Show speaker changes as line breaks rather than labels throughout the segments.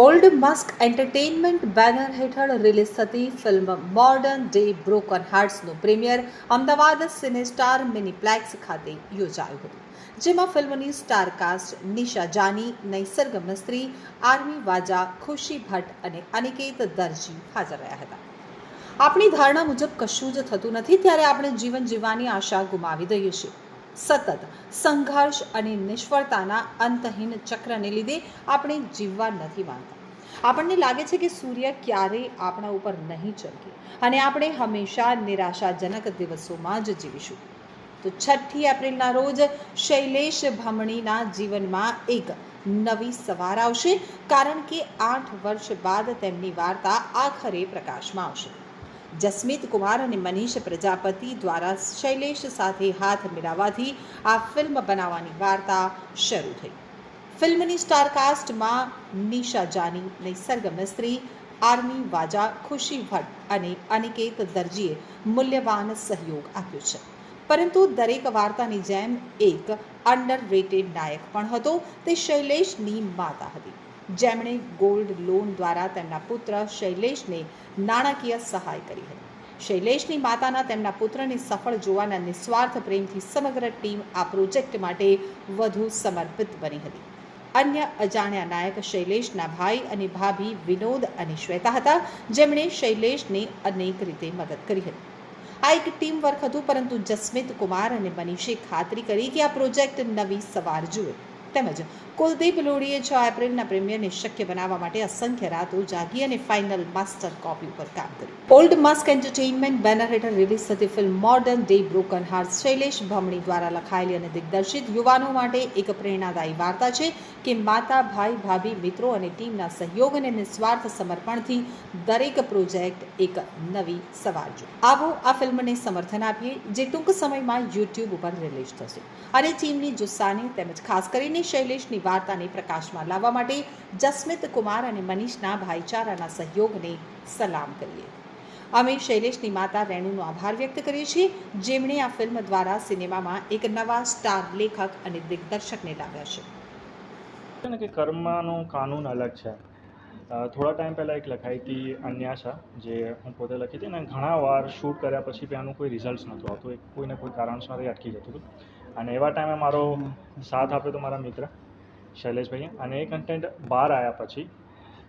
Old Musk entertainment banner હેઠળ release થતી film modern day broken હાર્ટ્સનું પ્રીમિયર અમદાવાદ સિનેસ્ટાર મિનીપ્લેક્સ ખાતે યોજાયું હતું, જેમાં ફિલ્મની star cast Nisha Jani Naisarg Mistry army Vaja, Khushi Bhatt અને અનિકેત દરજી હાજર રહ્યા હતા. આપણી ધારણા મુજબ કશું જ થતું નથી, ત્યારે આપણે જીવન જીવવાની આશા ગુમાવી દઈએ છીએ. સતત સંઘર્ષ અને નિષ્ફળતાના અંતહીન ચક્રને લીધે આપણે જીવવા નથી માંગતા. આપણને લાગે છે કે સૂર્ય ક્યારેય આપણા ઉપર નહીં ચમકે અને આપણે હંમેશા નિરાશાજનક દિવસોમાં જ જીવીશું. તો છઠ્ઠી એપ્રિલના રોજ શૈલેષ ભમણીના જીવનમાં એક નવી સવાર આવશે કારણ કે આઠ વર્ષ બાદ તેમની વાર્તા આખરે પ્રકાશમાં આવશે. જસ્મિત કુમાર અને મનીષ પ્રજાપતિ દ્વારા શૈલેષ સાથે હાથ મિલાવવાથી આ ફિલ્મ બનાવવાની વાર્તા શરૂ થઈ. ફિલ્મની સ્ટારકાસ્ટમાં નિશા જાની નૈસર્ગ મિસ્ત્રી આર્મી વાજા, ખુશી ભટ્ટ અને અનિકેત દરજીએ મૂલ્યવાન સહયોગ આપ્યો છે. પરંતુ દરેક વાર્તાની જેમ એક અંડર રેટેડ નાયક પણ હતો, તે શૈલેષની માતા હતી. જેમણે ગોલ્ડ લોન દ્વારા તેમના પુત્ર શૈલેષને નાણાકીય સહાય કરી હતી. શૈલેષની માતાના તેમના પુત્રને સફળ જોવાના નિસ્વાર્થ પ્રેમથી સમગ્ર ટીમ આ પ્રોજેક્ટ માટે વધુ સમર્પિત બની હતી. અન્ય અજાણ્યા નાયક શૈલેષના ભાઈ અને ભાભી વિનોદ અને શ્વેતા હતા, જેમણે શૈલેષને અનેક રીતે મદદ કરી હતી. આ એક ટીમ વર્ક હતું, પરંતુ જસ્મિત કુમાર અને મનીષે ખાતરી કરી કે આ પ્રોજેક્ટ નવી સવાર જુએ. તેમજ કુલદીપ લોડીએ છ એપ્રિલના પ્રીમિયરને શક્ય બનાવવા માટે અસંખ્ય રાતો જાગી અને ફાઇનલ માસ્ટર કોપી ઉપર કામ કર્યું. ઓલ્ડ મસ્ક એન્ટરટેઇનમેન્ટ બેનર હેઠળ રિલીઝ થતી film modern day broken heart Shailesh Bhamani દ્વારા લખાયેલી અને દિગ્દર્શિત યુવાનો માટે એક પ્રેરણાદાયી વાર્તા છે કે માતા, ભાઈ, ભાભી, મિત્રો અને ટીમના સહયોગ અને નિસ્વાર્થ સમર્પણથી દરેક પ્રોજેક્ટ એક નવી સવાર જો આવો આ ફિલ્મને સમર્થન આપીએ જે ટૂંક સમયમાં યુટ્યુબ ઉપર રિલીઝ થશે. અને ટીમની જુસ્સાની તેમજ ખાસ કરીને શૈલેષની વાર્તાને પ્રકાશમાં લાવવા માટે જસ્મિત કુમાર અને મનીષના ભાઈચારાના સહયોગને સલામ કરીએ. અમે શૈલેષની માતા રેણુનો આભાર વ્યક્ત કરીએ છીએ. જેમણે આ ફિલ્મ દ્વારા સિનેમામાં એક નવા સ્ટાર લેખક અને દિગ્દર્શકને લાવ્યા છે.
ને કે કર્મનો કાનૂન અલગ છે. થોડા ટાઈમ પહેલાં એક લખાઈ હતી અન્યાશા, જે હું પોતે લખી હતી અને ઘણા વાર શૂટ કર્યા પછી બી કોઈ રિઝલ્ટ નહોતું આવતું. કોઈને કોઈ કારણસર અટકી જતું હતું. અને એવા ટાઈમે મારો સાથ આપ્યો તો મારા મિત્ર શૈલેષભાઈએ. અને એ કન્ટેન્ટ બહાર આવ્યા પછી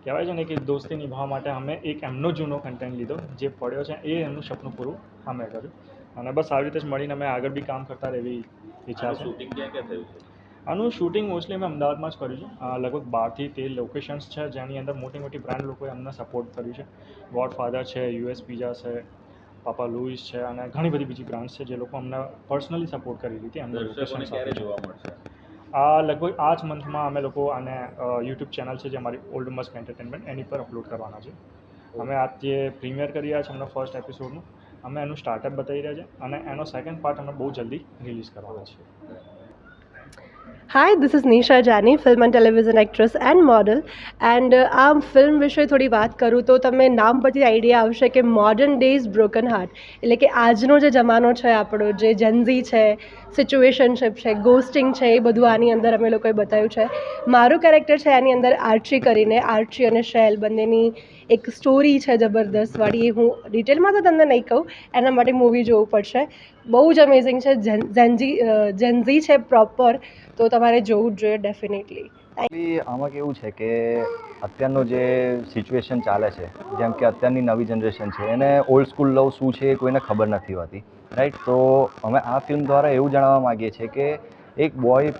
કહેવાય છે ને કે દોસ્તી નિભાવવા માટે અમે એક એમનો જૂનો કન્ટેન્ટ લીધો જે પડ્યો છે એ એમનું સપનું પૂરું અમે કર્યું. અને બસ આવી રીતે જ મળીને અમે આગળ બી કામ કરતા રહેવી ઈચ્છા છે.
શૂટિંગ ક્યાં ક્યાં થયું છે?
આનું શૂટિંગ મોસ્ટલી અમે અમદાવાદમાં જ કર્યું છે. લગભગ બારથી તેર લોકેશન્સ છે જેની અંદર મોટી મોટી બ્રાન્ડ લોકોએ અમને સપોર્ટ કર્યું છે. ગોડફાધર છે યુએસ પીઝા છે પાપા લુઈસ છે અને ઘણી બધી બીજી બ્રાન્ડ્સ છે જે લોકો અમને પર્સનલી સપોર્ટ કરી હતી એમને લોકેશન
ક્યારે જોવા મળશે?
આ લગભગ આ જ મંથમાં અમે લોકો આને યુટ્યુબ ચેનલ છે જે અમારી ઓલ્ડ મસ્ક એન્ટરટેનમેન્ટ એની પર અપલોડ કરવાના છે. અમે આજે પ્રીમિયર કરી રહ્યા છે અમને ફર્સ્ટ એપિસોડનું અમે એનું સ્ટાર્ટઅપ બતાવી રહ્યા છે અને એનો સેકન્ડ પાર્ટ અમે બહુ જલ્દી રિલીઝ કરવાના છીએ
Hi, this is Nisha Jani film and television actress and model and આ ફિલ્મ વિશે થોડી વાત કરું તો તમે નામ પરથી આઈડિયા આવશે કે મોડર્ન ડેઝ બ્રોકન હાર્ટ એટલે કે આજનો જે જમાનો છે આપણો જે જેન્ઝી છે સિચ્યુએશનશિપ છે ગોસ્ટિંગ છે, એ બધું આની અંદર અમે લોકોએ બતાવ્યું છે. મારું કેરેક્ટર છે એની અંદર આર્ચી કરીને, આર્ચી અને શેલ બંનેની એક સ્ટોરી છે જબરદસ્તવાળી, એ હું ડિટેલમાં તો તમને નહીં કહું, એના માટે મૂવી જોવું પડશે. બહુ જ અમેઝિંગ છે જેન્ઝી જેનઝી છે પ્રોપર તો તમારે જોવું જ જોઈએ ડેફિનેટલી
આમાં કેવું છે કે અત્યારનું જે સિચ્યુએશન ચાલે છે, જેમ કે અત્યારની નવી જનરેશન છે, એને ઓલ્ડ સ્કૂલ લવ શું છે એ કોઈને ખબર નથી હોતી રાઈટ તો અમે આ ફિલ્મ દ્વારા એવું જણાવવા માગીએ છીએ કે એક બોય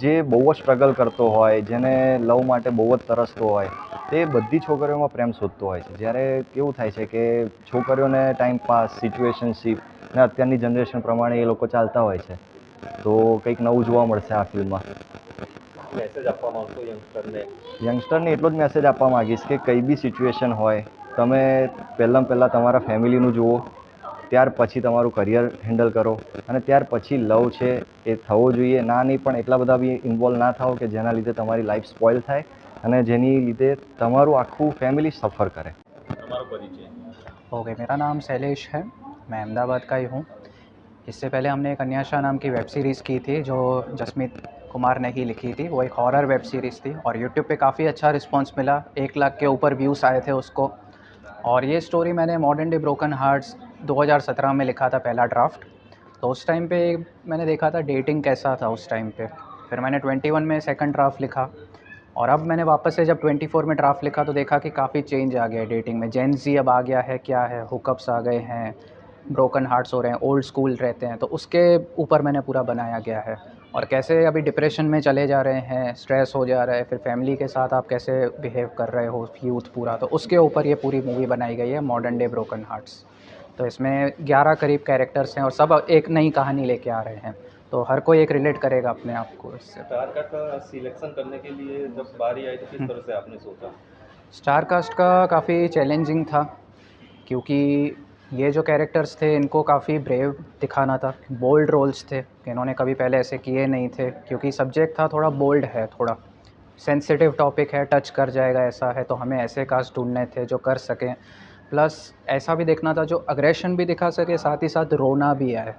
જે બહુ જ સ્ટ્રગલ કરતો હોય, જેને લવ માટે બહુ જ તરસતો હોય, તે બધી છોકરીઓમાં પ્રેમ શોધતો હોય છે. જ્યારે કેવું થાય છે કે છોકરીઓને ટાઈમ પાસ સિચ્યુએશનશીપ ને અત્યારની જનરેશન પ્રમાણે એ લોકો ચાલતા હોય છે. તો કંઈક નવું જોવા મળશે આ ફિલ્મમાં
મેસેજ આપવા માંગતો યંગસ્ટરને
યંગસ્ટરને એટલો જ મેસેજ આપવા માગીશ કે કંઈ બી સિચ્યુએશન હોય તમે પહેલાં પહેલાં તમારા ફેમિલીનું જુઓ ત્યાર પછી તમારું કરિયર હેન્ડલ કરો અને ત્યાર પછી લવ છે એ થવો જોઈએ ના નહીં પણ એટલા બધા બી ઇન્વોલ્વ ના થાઓ કે જેના લીધે તમારી લાઈફ સ્પોઇલ થાય અને જેની લીધે તમારું આખું ફેમિલી સફર કરે
તમારો પરિચય
ओके मेरा नाम शैलेश है मैं अहमदाबाद का ही हूँ इससे पहले हमने एक अन्याशा नाम की वेब सीरीज़ की थी जो जसमीत कुमार ने ही लिखी थी। वो एक हॉरर वेब सीरीज़ थी और यूट्यूब पे काफ़ी अच्छा रिस्पांस मिला। एक लाख के ऊपर व्यूज़ आए थे उसको। और ये स्टोरी मैंने मॉडर्न डे ब्रोकन हार्ट्स 2017 में लिखा था पहला ड्राफ्ट तो उस टाइम पे मैंने देखा था डेटिंग कैसा था उस टाइम पे। फिर मैंने 21 में सेकंड ड्राफ्ट लिखा। और अब मैंने वापस से जब 24 में ड्राफ्ट लिखा तो देखा कि काफ़ी चेंज आ गया है डेटिंग में। जेन जी अब आ गया है, क्या है? हुकअप्स आ गए हैं ब्रोकन हार्ट्स हो रहे हैं ओल्ड स्कूल रहते हैं। तो उसके ऊपर मैंने पूरा बनाया गया है। और कैसे अभी डिप्रेशन में चले जा रहे हैं स्ट्रेस हो जा रहा है फिर फैमिली के साथ आप कैसे बिहेव कर रहे हो यूथ पूरा? तो उसके ऊपर ये पूरी मूवी बनाई गई है मॉडर्न डे ब्रोकन हार्ट्स तो इसमें 11 करीब कैरेक्टर्स हैं और सब एक नई कहानी लेके आ रहे हैं। तो हर कोई एक रिलेट करेगा अपने आप को इससे।
स्टार का का सिलेक्शन करने के लिए जब बारी आई तो किस तरह से आपने सोचा?
स्टार कास्ट का काफ़ी चैलेंजिंग था क्योंकि ये जो कैरेक्टर्स थे, इनको काफ़ी ब्रेव दिखाना था बोल्ड रोल्स थे, इन्होंने कभी पहले ऐसे किए नहीं थे, क्योंकि सब्जेक्ट था थोड़ा बोल्ड है, थोड़ा सेंसिटिव टॉपिक है टच कर जाएगा ऐसा है तो हमें ऐसे कास्ट ढूँढने थे जो कर सकें। प्लस ऐसा भी देखना था जो अग्रेशन भी दिखा सके, साथ ही साथ रोना भी आए।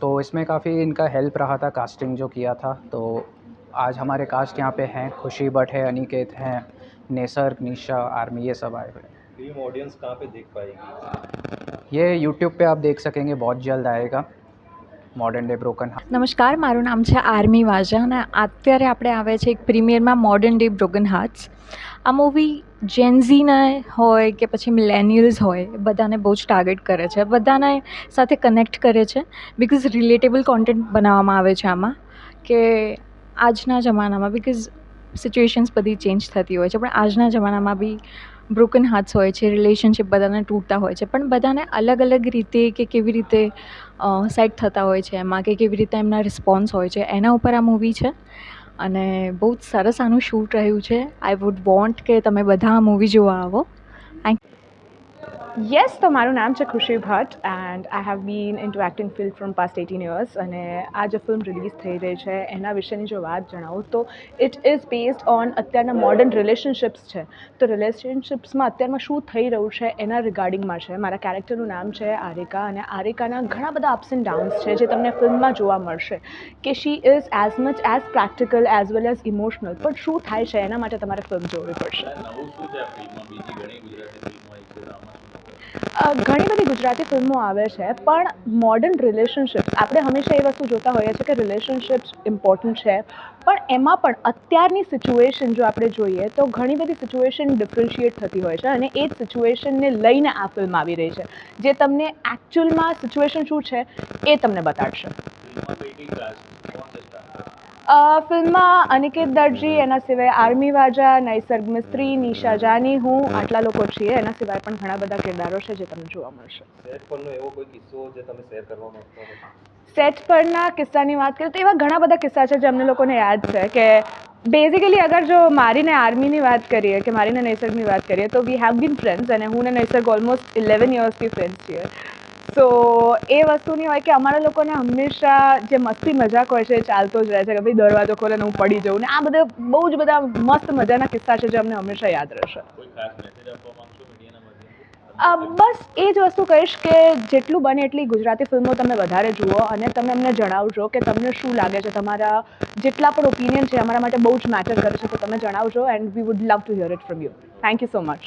तो इसमें काफ़ी इनका हेल्प रहा था कास्टिंग जो किया था। तो आज हमारे कास्ट यहाँ पे हैं, खुशी भट्ट है, अनिकेत हैं, नेसर, निशा, आर्मी, ये सब आए हुए हैं।
फिल्म ऑडियंस कहाँ पे देख पाएगी
ये यूट्यूब पे आप देख सकेंगे बहुत जल्द आएगा मॉडर्न डे ब्रोकन
નમસ્કાર મારું નામ છે આર્મી વાજા અને અત્યારે આપણે આવે છે એક પ્રીમિયરમાં મોડર્ન ડે બ્રોકન હાર્ટ્સ આ મૂવી જેન્ઝીને હોય કે પછી મિલેનિયલ્સ હોય એ બધાને બહુ જ ટાર્ગેટ કરે છે બધાને સાથે કનેક્ટ કરે છે બિકોઝ રિલેટેબલ કોન્ટેન્ટ બનાવવામાં આવે છે આમાં કે આજના જમાનામાં બિકોઝ સિચ્યુએશન્સ બધી ચેન્જ થતી હોય છે પણ આજના જમાનામાં બી બ્રોકન હાર્ટ્સ હોય છે રિલેશનશિપ બધાને તૂટતા હોય છે, પણ બધાને અલગ અલગ રીતે કે કેવી રીતે સેટ થતા હોય છે, એમાં કે કેવી રીતે એમના રિસ્પોન્સ હોય છે, એના ઉપર આ મૂવી છે. અને બહુ જ સરસ આનું શૂટ રહ્યું છે. આઈ વુડ વોન્ટ કે તમે બધા આ મૂવી જોવા આવો.
યસ તો મારું નામ છે Khushi Bhatt and I have been in to acting field from past eighteen years અને આ જે ફિલ્મ રિલીઝ થઈ રહી છે. એના વિશેની જો વાત જણાવું તો ઇટ ઇઝ બેઝડ ઓન અત્યારના મોડર્ન રિલેશનશિપ્સ છે. તો રિલેશનશિપ્સમાં અત્યારમાં શું થઈ રહ્યું છે એના રિગાર્ડિંગમાં છે. મારા કેરેક્ટરનું નામ છે આરિકા અને આરિકાના ઘણા બધા અપ્સ એન્ડ ડાઉન્સ છે જે તમને ફિલ્મમાં જોવા મળશે કે she is as much as practical as well as emotional પણ શું થાય છે એના માટે તમારે ફિલ્મ જોવી પડશે.
ઘણી
બધી ગુજરાતી ફિલ્મો આવે છે, પણ મોડર્ન રિલેશનશિપ્સ આપણે હંમેશા એ વસ્તુ જોતા હોઈએ છીએ કે રિલેશનશિપ્સ ઇમ્પોર્ટન્ટ છે. પણ એમાં પણ અત્યારની સિચ્યુએશન જો આપણે જોઈએ, તો ઘણી બધી સિચ્યુએશન ડિફરન્શિએટ થતી હોય છે અને એ જ સિચ્યુએશનને લઈને આ ફિલ્મ આવી રહી છે. જે તમને એકચ્યુઅલમાં સિચ્યુએશન શું છે, એ તમને બતાડશે.
ફિલ્મમાં
અનિકેત દરજી એના સિવાય આર્મી વાજા નૈસર્ગ મિસ્ત્રી નિશા જાની હું આટલા લોકો છીએ. એના સિવાય પણ ઘણા બધા કિરદારો છે જે તમને જોવા મળશે.
સેટ પરનો એવો કોઈ કિસ્સો જે તમે શેર કરવા માંગતા હો
સેટ પરના કિસ્સાની વાત કરીએ તો એવા ઘણા બધા કિસ્સા છે જે અમને લોકોને યાદ છે કે બેઝિકલી અગર જો મારીને આર્મીની વાત કરીએ કે મારીને નૈસર્ગની વાત કરીએ તો વી હેવ બીન ફ્રેન્ડ્સ અને હું ને નૈસર્ગ ઓલમોસ્ટ ઇલેવન યર્સથી ફ્રેન્ડ્સ છીએ. સો એ વસ્તુની હોય કે અમારા લોકોને હંમેશા જે મસ્તી મજાક હોય છે એ ચાલતો જ રહે છે કે ભાઈ દરવાજો ખોલે ને હું પડી જાઉં ને આ બધા બહુ જ બધા મસ્ત મજાના કિસ્સા છે જે અમને હંમેશા યાદ રહેશે. બસ એ જ વસ્તુ કહીશ કે જેટલું બને એટલી ગુજરાતી ફિલ્મો તમે વધારે જુઓ અને તમે અમને જણાવજો કે તમને શું લાગે છે. તમારા જેટલા પણ ઓપિનિયન છે અમારા માટે બહુ જ મેટર કરે છે તો તમે જણાવજો and we would love to hear it from you thank you so much